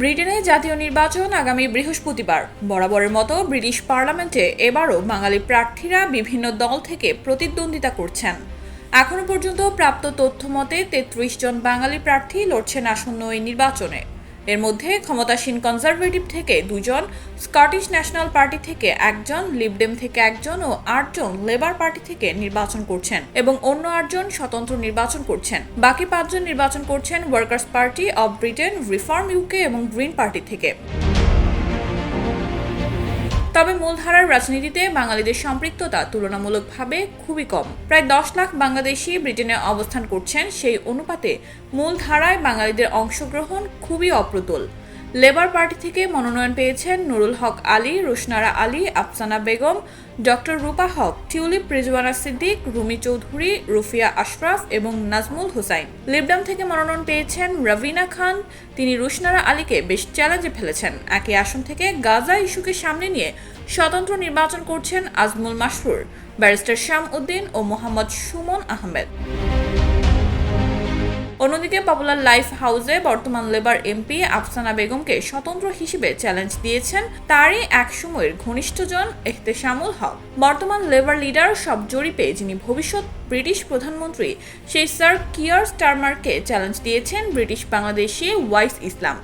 ব্রিটেনে জাতীয় নির্বাচন আগামী বৃহস্পতিবার। বরাবরের মতো ব্রিটিশ পার্লামেন্টে এবারও বাঙালি প্রার্থীরা বিভিন্ন দল থেকে প্রতিদ্বন্দ্বিতা করছেন। এখনও পর্যন্ত প্রাপ্ত তথ্য মতে তেত্রিশ জন বাঙালি প্রার্থী লড়ছেন আসন্ন এই নির্বাচনে। এর মধ্যে ক্ষমতাসীন কনজারভেটিভ থেকে দুজন স্কটিশ ন্যাশনাল পার্টি থেকে একজন লিবডেম থেকে একজন ও আটজন লেবার পার্টি থেকে নির্বাচন করছেন এবং অন্য আটজন স্বতন্ত্র নির্বাচন করছেন। বাকি পাঁচজন নির্বাচন করছেন Workers Party of Britain Reform UK এবং গ্রিন পার্টি থেকে। তবে মূলধারার রাজনীতিতে বাঙালিদের সম্পৃক্ততা তুলনামূলকভাবে খুবই কম। প্রায় দশ লাখ বাংলাদেশি ব্রিটেনে অবস্থান করছেন সেই অনুপাতে মূলধারায় বাঙালিদের অংশগ্রহণ খুবই অপ্রতুল। লেবার পার্টি থেকে মনোনয়ন পেয়েছেন নুরুল হক আলী, রুশনারা আলী, আফসানা বেগম, ডক্টর রূপা হক, টিউলিপ, রিজওয়ানা সিদ্দিক, রুমি চৌধুরী, রুফিয়া আশরাফ এবং নাজমুল হোসাইন। লিবডাম থেকে মনোনয়ন পেয়েছেন রবিনা খান। তিনি রুশনারা আলীকে বেশ চ্যালেঞ্জে ফেলেছেন। একই আসন থেকে গাজা ইস্যুকে সামনে নিয়ে স্বতন্ত্র নির্বাচন করছেন আজমুল মাসরুর, ব্যারিস্টার শ্যাম উদ্দিন ও মোহাম্মদ সুমন আহমেদ। অন্যদিকে পপুলার লাইফ হাউসে বর্তমান লেবার এমপি আফসানা বেগমকে স্বতন্ত্র হিসেবে চ্যালেঞ্জ দিয়েছেন তারই এক সময়ের ঘনিষ্ঠজন এহতেশামুল হক। বর্তমান লেবার লিডার সব জরিপে যিনি ভবিষ্যৎ ব্রিটিশ প্রধানমন্ত্রী, সেই স্যার কিয়ার স্টারমারকে চ্যালেঞ্জ দিয়েছেন ব্রিটিশ বাংলাদেশি ওয়াইস ইসলাম।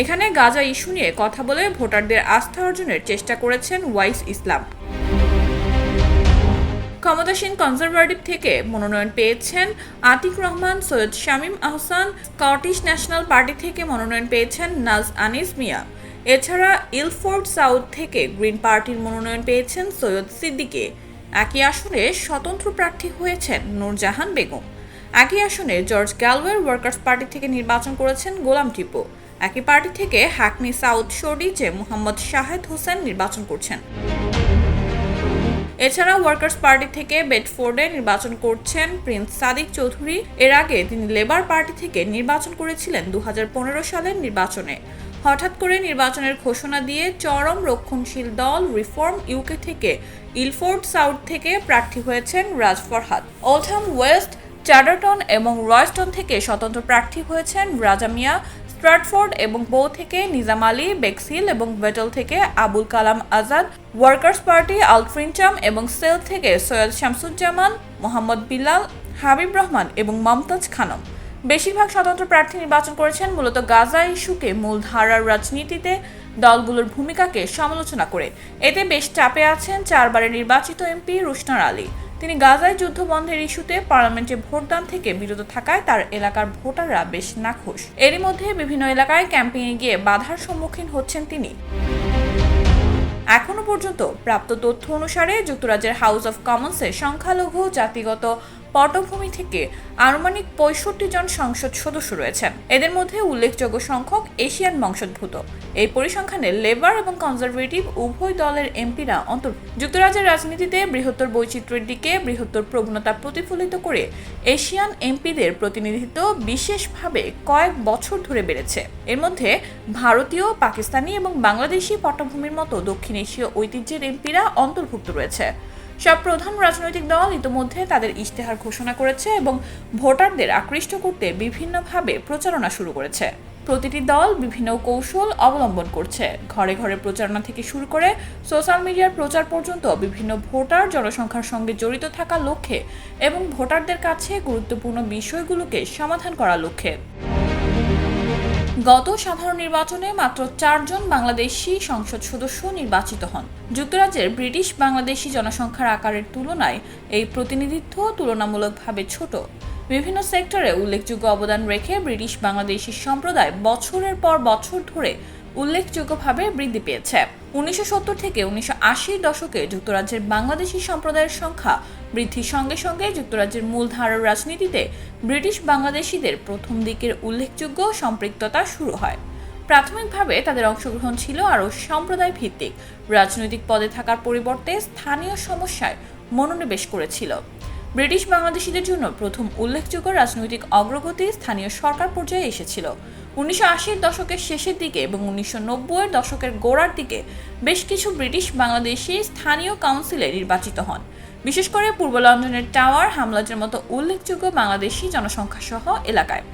এখানে গাজা ইস্যু নিয়ে কথা বলে ভোটারদের আস্থা অর্জনের চেষ্টা করেছেন ওয়াইস ইসলাম। ক্ষমতাসীন কনজারভেটিভ থেকে মনোনয়ন পেয়েছেন Atiq Rahman, Syed Shamim Ahsan Scottish National Party থেকে মনোনয়ন পেয়েছেন নাজ আনিস মিয়া। এছাড়া ইলফোর্ড সাউথ থেকে গ্রিন পার্টির মনোনয়ন পেয়েছেন সৈয়দ সিদ্দিকে। একই আসনে স্বতন্ত্র প্রার্থী হয়েছেন নূরজাহান বেগম। একই আসনে জর্জ গ্যালওয়ের ওয়ার্কার্স পার্টি থেকে নির্বাচন করেছেন গোলাম টিপো। একই পার্টি থেকে হ্যাকনি সাউথ শোডিজে মোহাম্মদ শাহেদ হোসেন নির্বাচন করছেন। এছাড়া ওয়ার্কার্স পার্টি থেকে বেডফোর্ডে নির্বাচন করছেন প্রিন্স সাদিক চৌধুরী। এর আগে তিনি লেবার পার্টি থেকে নির্বাচন করেছিলেন দু হাজার পনেরো সালের নির্বাচনে। হঠাৎ করে নির্বাচনের ঘোষণা দিয়ে চরম রক্ষণশীল দল রিফর্ম ইউকে থেকে ইলফোর্ড সাউথ থেকে প্রার্থী হয়েছেন রাজ ফরহাদ। ওলথাম ওয়েস্ট চ্যাডারটন এবং রয়স্টন থেকে স্বতন্ত্র প্রার্থী হয়েছেন রাজা মিয়া। স্ট্রাটফোর্ড এবং বো থেকে নিজাম আলী, বেক্সিল এবং বেটল থেকে Abul Kalam Azad, workers party Altrincham এবং সেল থেকে সৈয়দ শামসুজ্জামান, মোহাম্মদ বিলাল, হাবিব রহমান এবং মমতাজ খানম। বেশিরভাগ স্বতন্ত্র প্রার্থী নির্বাচন করেছেন মূলত গাজা ইস্যুকে মূলধারার রাজনীতিতে দলগুলোর ভূমিকাকে সমালোচনা করে। এতে বেশ চাপে আছেন চারবারের নির্বাচিত এমপি রুশনার আলী। তিনি গাজায় যুদ্ধ বন্ধের ইস্যুতে পার্লামেন্টে ভোটদান থেকে বিরত থাকায় তার এলাকার ভোটাররা বেশ নাখোশ। এরই মধ্যে বিভিন্ন এলাকায় ক্যাম্পেইনে গিয়ে বাধার সম্মুখীন হচ্ছেন তিনি। এখনও পর্যন্ত প্রাপ্ত তথ্য অনুসারে যুক্তরাজ্যের হাউস অব কমন্সে সংখ্যালঘু জাতিগত পটভূমি থেকে আনুমানিক পঁয়ষট্টি জন সংসদ সদস্য রয়েছেন এদের মধ্যে উল্লেখযোগ্য সংখ্যক এশিয়ান বংশোদ্ভূত। এই পরিসংখ্যানে লেবার এবং কনজারভেটিভ উভয় দলের এমপিরা অন্তর যুক্তরাজ্যের রাজনীতিতে বৃহত্তর বৈচিত্র্যের দিকে বৃহত্তর প্রবণতা প্রতিফলিত করে এশিয়ান এমপিদের প্রতিনিধিত্ব বিশেষভাবে কয়েক বছর ধরে বেড়েছে। এর মধ্যে ভারতীয়, পাকিস্তানি এবং বাংলাদেশি পটভূমির মতো দক্ষিণ এশীয় ঐতিহ্যের এমপিরা অন্তর্ভুক্ত রয়েছে। সব প্রধান রাজনৈতিক দল ইতোমধ্যে তাদের ইশতেহার ঘোষণা করেছে এবং ভোটারদের আকৃষ্ট করতে বিভিন্নভাবে প্রচারণা শুরু করেছে। প্রতিটি দল বিভিন্ন কৌশল অবলম্বন করছে। ঘরে ঘরে প্রচারণা থেকে শুরু করে সোশ্যাল মিডিয়ার প্রচার পর্যন্ত বিভিন্ন ভোটার জনসংখ্যার সঙ্গে জড়িত থাকার লক্ষ্যে এবং ভোটারদের কাছে গুরুত্বপূর্ণ বিষয়গুলোকে সমাধান করার লক্ষ্যে। গত সাধারণ নির্বাচনে মাত্র চারজন বাংলাদেশি সংসদ সদস্য নির্বাচিত হন। যুক্তরাজ্যের ব্রিটিশ বাংলাদেশি জনসংখ্যার আকারের তুলনায় এই প্রতিনিধিত্ব তুলনামূলকভাবে ছোট। বিভিন্ন সেক্টরে উল্লেখযোগ্য অবদান রেখে ব্রিটিশ বাংলাদেশি সম্প্রদায় বছরের পর বছর ধরে উল্লেখযোগ্যভাবে বৃদ্ধি পেয়েছে। উনিশশো সত্তর থেকে উনিশশো দশকে যুক্তরাজ্যের বাংলাদেশি সম্প্রদায়ের সংখ্যা বৃদ্ধির সঙ্গে সঙ্গে যুক্তরাজ্যের মূলধারার রাজনীতিতে ব্রিটিশ বাংলাদেশিদের প্রথম দিকের উল্লেখযোগ্য সম্পৃক্ততা শুরু হয়। প্রাথমিকভাবে তাদের অংশগ্রহণ ছিল আরও সম্প্রদায় ভিত্তিক রাজনৈতিক পদে থাকার পরিবর্তে স্থানীয় সমস্যায় মনোনিবেশ করেছিল। ব্রিটিশ বাংলাদেশিদের জন্য প্রথম উল্লেখযোগ্য রাজনৈতিক অগ্রগতি স্থানীয় সরকার পর্যায়ে এসেছিল। উনিশশো আশির দশকের শেষের দিকে এবং উনিশশো নব্বইয়ের দশকের গোড়ার দিকে বেশ কিছু ব্রিটিশ বাংলাদেশি স্থানীয় কাউন্সিলে নির্বাচিত হন। বিশেষ করে পূর্ব লন্ডনের টাওয়ার হামলাজের মতো উল্লেখযোগ্য বাংলাদেশি জনসংখ্যা সহ এলাকায়।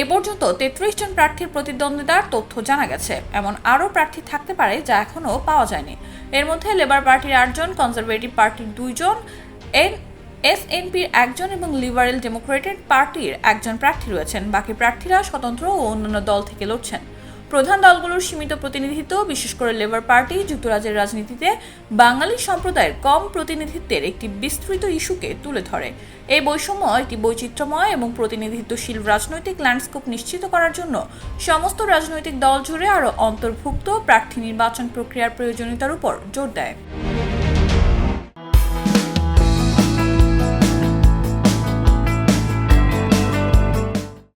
এ পর্যন্ত তেত্রিশ জন প্রার্থীর প্রতিদ্বন্দ্বিতার তথ্য জানা গেছে। এমন আরও প্রার্থী থাকতে পারে যা এখনও পাওয়া যায়নি। এর মধ্যে লেবার পার্টির আটজন কনজারভেটিভ পার্টির দুইজন এন এসএনপির একজন এবং লিবারেল ডেমোক্রেটেড পার্টির একজন প্রার্থী রয়েছেন। বাকি প্রার্থীরা স্বতন্ত্র ও অন্যান্য দল থেকে লড়ছেন। প্রধান দলগুলোর সীমিত প্রতিনিধিত্ব, বিশেষ করে লেবার পার্টি যুক্তরাজ্যের রাজনীতিতে বাঙালি সম্প্রদায়ের কম প্রতিনিধিত্বের একটি বিস্তৃত ইস্যুকে তুলে ধরে। এই বৈষম্য একটি বৈচিত্র্যময় এবং প্রতিনিধিত্বশীল রাজনৈতিক ল্যান্ডস্কেপ নিশ্চিত করার জন্য সমস্ত রাজনৈতিক দল জুড়ে আরও অন্তর্ভুক্ত প্রার্থী নির্বাচন প্রক্রিয়ার প্রয়োজনীয়তার উপর জোর দেয়।